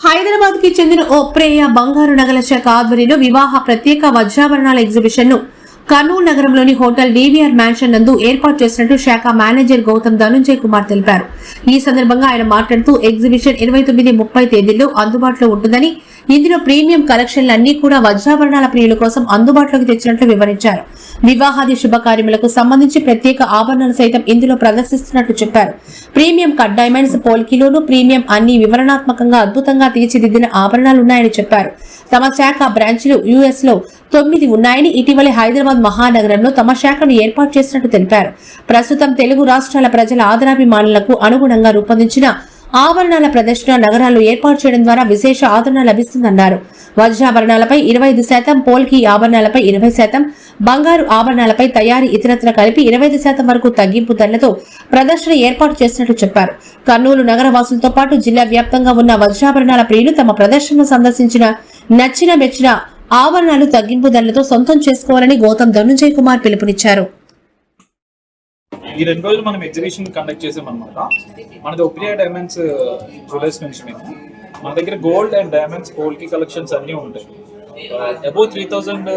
హైదరాబాద్కి చెందిన ఓ ప్రేయ బంగారు నగల శాఖ ఆధ్వర్యంలో వివాహ ప్రత్యేక వజ్రాభరణాల ఎగ్జిబిషన్ను కర్నూలు నగరంలోని హోటల్ డీవీఆర్ మ్యాన్షన్ నందు ఏర్పాటు చేసినట్టు శాఖ మేనేజర్ గౌతమ్ ధనుంజయ్ కుమార్ తెలిపారు. ఈ సందర్భంగా ఆయన మాట్లాడుతూ ఎగ్జిబిషన్ ఇరవై తొమ్మిది ముప్పై తేదీల్లో అందుబాటులో ఉంటుందని ఇందులో ప్రీమియం కలెక్షన్లన్నీ కూడా వజ్రాభరణాల ప్రియుల కోసం అందుబాటులోకి తెచ్చినట్లు వివరించారు. వివాహాది శుభకార్యములకు సంబంధించి ప్రత్యేక ఆభరణాలు సైతం ఇందులో ప్రదర్శిస్తున్నట్లు చెప్పారు. ప్రీమియం కట్ డైమండ్స్ పోల్కిలోను ప్రీమియం అన్ని వివరణాత్మకంగా అద్భుతంగా తీర్చిదిద్దిన ఆభరణాలు ఉన్నాయని చెప్పారు. తమ శాఖ బ్రాంచ్లు యుఎస్లో తొమ్మిది ఉన్నాయని ఇటీవలే హైదరాబాద్ మహానగరంలో తమ శాఖను ఏర్పాటు చేసినట్టు తెలిపారు. ప్రస్తుతం తెలుగు రాష్ట్రాల ప్రజల ఆదరాభిమానులకు అనుగుణంగా రూపొందించిన ఆభరణాల ప్రదర్శన నగరాలు ఏర్పాటు చేయడం ద్వారా విశేష ఆదరణ లభిస్తుందన్నారు. వజ్రాభరణాలపై ఇరవై ఐదు శాతం పోల్కి ఆభరణాలపై ఇరవై శాతం బంగారు ఆభరణాలపై తయారీ ఇతరత్ర కలిపి ఇరవై ఐదు శాతం వరకు తగ్గింపు ధరలతో ప్రదర్శన ఏర్పాటు చేసినట్లు చెప్పారు. కర్నూలు నగర వాసులతో పాటు జిల్లా వ్యాప్తంగా ఉన్న వజ్రాభరణాల ప్రియులు తమ ప్రదర్శనను సందర్శించిన నచ్చిన మెచ్చిన ఆభరణాలు తగ్గింపు ధరలతో సొంతం చేసుకోవాలని గౌతమ్ ధనుంజయ్ కుమార్ పిలుపునిచ్చారు. ఈ రెండు రోజులు మనం ఎగ్జిబిషన్ కండక్ట్ చేసాం అనమాట మనది ఒప్రియా డైమండ్స్ జ్యువెలర్స్ నుంచి మేము మన దగ్గర గోల్డ్ అండ్ డైమండ్స్ గోల్డ్కి కలెక్షన్స్ అన్నీ ఉంటాయి. అబౌవ్ త్రీ థౌజండ్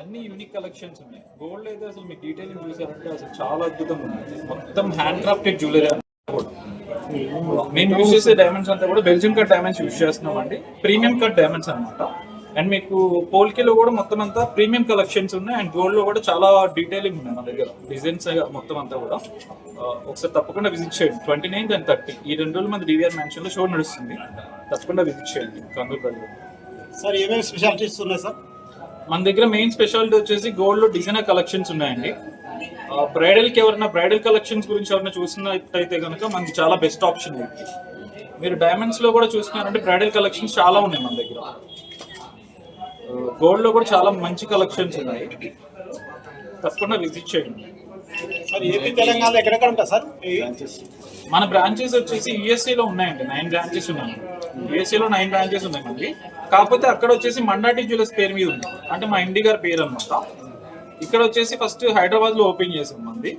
అన్ని యూనిక్ కలెక్షన్స్ ఉన్నాయి. గోల్డ్ అయితే అసలు మీ డీటెయిల్ చూసారంటే అసలు చాలా అద్భుతంగా ఉంది. మొత్తం హ్యాండ్ క్రాఫ్టెడ్ జ్యువెలరీ మేము యూజ్ చేసే డైమండ్స్ అంతా కూడా బెల్జియం కట్ డైమండ్స్ యూజ్ చేస్తున్నాం అండి ప్రీమియం కట్ డైమండ్స్ అన్నమాట. అండ్ మీకు పోల్కేలో కూడా మొత్తం అంతా ప్రీమియం కలెక్షన్స్ ఉన్నాయి. అండ్ గోల్డ్లో కూడా చాలా డీటెయిలింగ్ ఉన్నాయి మన దగ్గర. డిజైన్స్ మొత్తం అంతా కూడా. ఒకసారి తప్పకుండా విజిట్ చేయండి. ట్వంటీ నైన్త్ అండ్ థర్టీ ఈ రెండు రోజులు మన డివిఆర్ మ్యాన్షన్లో షో నడుస్తుంది. తప్పకుండా విజిట్ చేయండి. కందూరు ప్రజలు సార్ ఏమేమి స్పెషాలిటీస్ ఉన్నాయి సార్? మన దగ్గర మెయిన్ స్పెషాలిటీ వచ్చేసి గోల్డ్లో డిజైనర్ కలెక్షన్స్ ఉన్నాయండి. బ్రైడల్కి ఎవరైనా బ్రైడల్ కలెక్షన్స్ గురించి ఎవరైనా చూసినట్టయితే కనుక మనకి చాలా బెస్ట్ ఆప్షన్ ఇది మీరు డైమండ్స్లో కూడా చూస్తున్నారంటే బ్రైడల్ కలెక్షన్స్ చాలా ఉన్నాయి మన దగ్గర. గోల్డ్లో కూడా చాలా మంచి కలెక్షన్స్ ఉన్నాయి. తప్పకుండా విజిట్ చేయండి. మన బ్రాంచెస్ వచ్చేసి యుఎస్ఏ లో ఉన్నాయండి. నైన్ బ్రాంచెస్ ఉన్నాయి. యుఎస్ఏ లో నైన్ బ్రాంచెస్ ఉన్నాయి మనకి. కాకపోతే అక్కడ వచ్చేసి మండాటి జ్యువెలర్స్ పేరు మీద ఉంది. అంటే మా ఇండి గారి పేరు అనమాట ఇక్కడ వచ్చేసి ఫస్ట్ హైదరాబాద్లో ఓపెన్ చేసాం మంది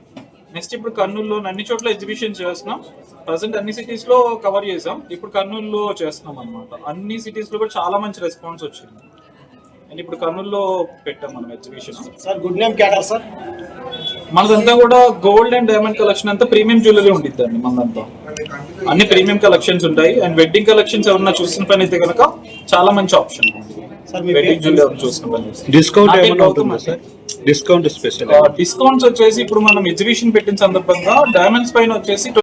నెక్స్ట్ ఇప్పుడు కర్నూలులో అన్ని చోట్ల ఎగ్జిబిషన్ చేస్తున్నాం. ప్రజెంట్ అన్ని సిటీస్లో కవర్ చేసాం. ఇప్పుడు కర్నూలులో చేస్తున్నాం అనమాట అన్ని సిటీస్లో కూడా చాలా మంచి రెస్పాన్స్ వచ్చింది. అండ్ ఇప్పుడు కర్నూలులో పెట్టాం మనం exhibition sir good name cater sir. మనదంతా కూడా గోల్డ్ అండ్ డైమండ్ కలెక్షన్ అంతా ప్రీమియం జ్యువెలరీ ఉండిద్ది అండి మనదంతా. అన్ని ప్రీమియం కలెక్షన్స్ ఉంటాయి. అండ్ వెడ్డింగ్ కలెక్షన్స్ ఎవరన్నా చూసిన పని అయితే కనుక చాలా మంచి ఆప్షన్ వెడ్డింగ్ జ్యువెలరీ చూసిన పని. డిస్కౌంట్ అండి. సార్? డిస్కౌంట్ స్పెషల్ డిస్కౌంట్స్ వచ్చేసి ఇప్పుడు మనం ఎగ్జిబిషన్ పెట్టిన సందర్భంగా డైమండ్స్ పైన వచ్చేసి